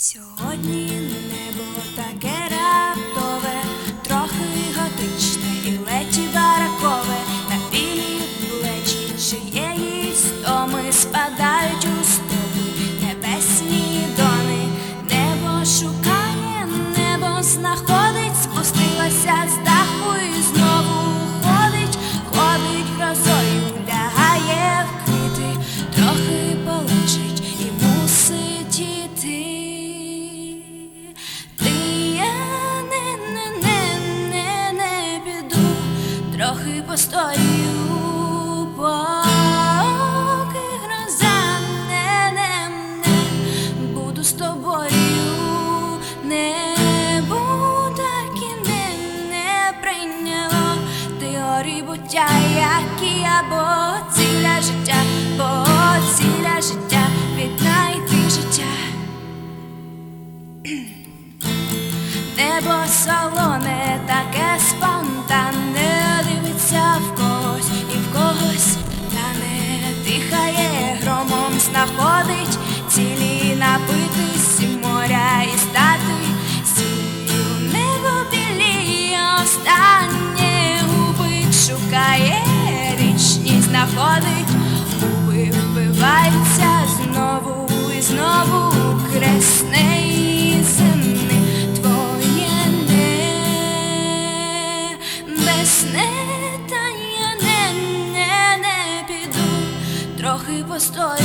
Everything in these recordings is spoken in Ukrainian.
Сьогодні небо таке раптове, трохи готичне постою, поки гроза не, не, не буду з тобою, небо так і не, не прийняло теорії буття, які або ціля життя, бо ціля життя віднайти життя. Небо солоне, дихає громом, знаходить цілі напитись моря і стати сіллю. Небо біліє, останнє губить, шукає річні, знаходить, губи вбиваються знову і знову кресне і твоє небесне, трохи постою,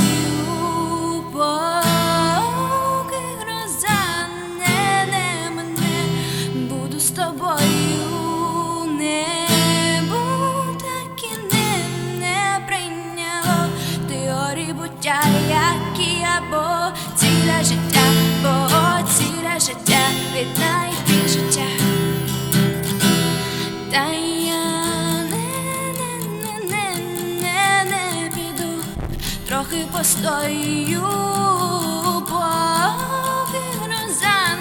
поки гроза не, не мене, буду з тобою, небо так і не, не прийняло теорії буття, які або ціля життя, трохи постою, поки гроза